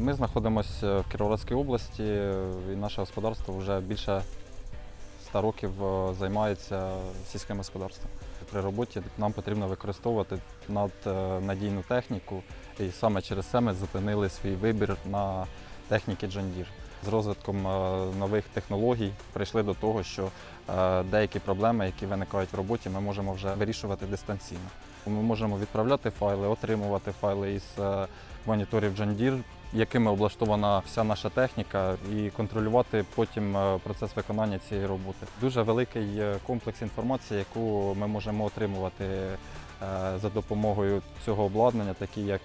Ми знаходимося в Кіровоградській області, і наше господарство вже більше 100 років е, займається сільським господарством. При роботі нам потрібно використовувати наднадійну техніку, і саме через це ми зупинили свій вибір на техніки Deere. З розвитком е, нових технологій прийшли до того, що е, деякі проблеми, які виникають в роботі, ми можемо вже вирішувати дистанційно. Ми можемо відправляти файли, отримувати файли із е, моніторів John Deere, якими облаштована вся наша техніка, і контролювати потім е, процес виконання цієї роботи. Дуже великий е, комплекс інформації, яку ми можемо отримувати е, за допомогою цього обладнання, такі як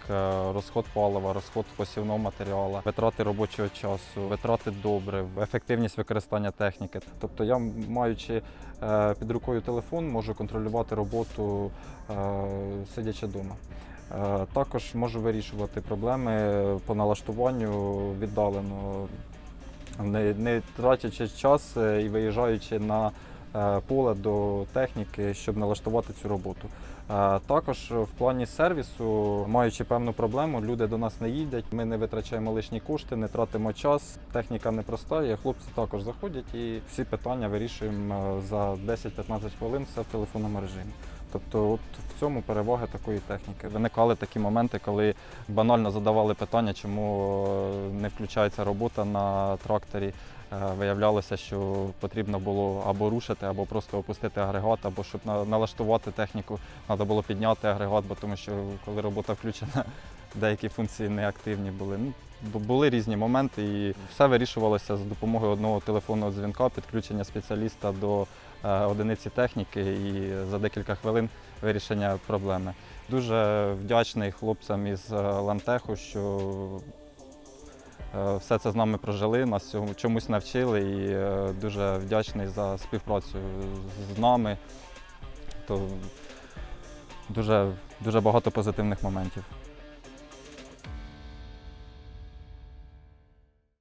розход палива, розход посівного матеріалу, витрати робочого часу, витрати добрив, ефективність використання техніки. Тобто я, маючи під рукою телефон, можу контролювати роботу сидячи вдома. Е, Також можу вирішувати проблеми по налаштуванню віддалено, не, не тратячи час е, і виїжджаючи на е, поле до техніки, щоб налаштувати цю роботу. Також в плані сервісу, маючи певну проблему, люди до нас не їдять. Ми не витрачаємо лишні кошти, не тратимо час. Техніка непроста, і хлопці також заходять і всі питання вирішуємо за 10-15 хвилин все в телефонному режимі. Тобто, от в цьому перевага такої техніки. Виникали такі моменти, коли банально задавали питання, чому е, не включається робота на тракторі. Е, Виявлялося, що потрібно було або рушити, або просто опустити агрегат, або щоб налаштувати техніку, треба було підняти агрегат, бо тому що коли робота включена, деякі функції неактивні були. Ну, були різні моменти, і все вирішувалося за допомогою одного телефонного дзвінка, підключення спеціаліста до е, одиниці техніки і за декілька хвилин вирішення проблеми. Дуже вдячний хлопцям із е, Ламтеху, що е, все це з нами прожили, нас чомусь навчили і дуже вдячний за співпрацю з нами. То дуже, дуже багато позитивних моментів.